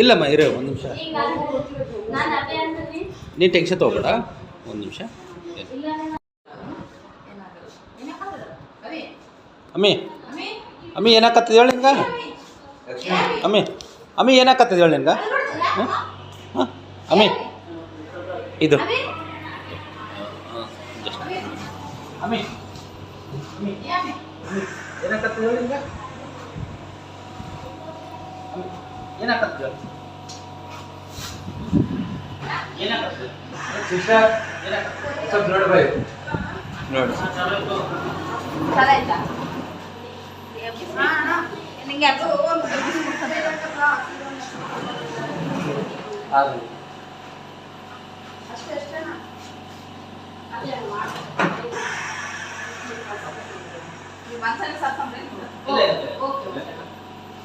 ಇಲ್ಲಮ್ಮ ಇರೋ ಒಂದು ನಿಮಿಷ. ನಾನು ಟೆನ್ಷನ್ ತಗೋಬೇಡ. ಒಂದು ನಿಮಿಷ. ಅಮ್ಮಿ. ಅಮ್ಮಿ ಏನಾಕತ್ತದ ಹೇಳಿ ನಿನ್ಗ? ಅಮ್ಮಿ ಅಮ್ಮಿ ಏನಾಕತ್ತದ ಹೇಳಿ ಹಾಂ? ಹಾಂ? ಅಮ್ಮಿ. ಇದು. ಅಮ್ಮಿ. ಏನಾಕತ್ತದ ಹೇಳಿ ನಿನ್ಗ? ಸಿಸ್ಟರ್ ಏನಾಕತ್ತದ ಸ್ವಲ್ಪ ನೋಡ್ಬೇಕು ನೋಡಿ. ನಿಂಗೆ ಅದು ಆಗಲಿ ಅಷ್ಟೇ ಅಷ್ಟೇನಾ ಅದೇ ಮಾಡಿ ನೀವು ಮನ್ಸಲ್ಲಿ ಸಾಕಂದ್ರೆ ಇಲ್ಲ, ಇಲ್ಲ. Okay okay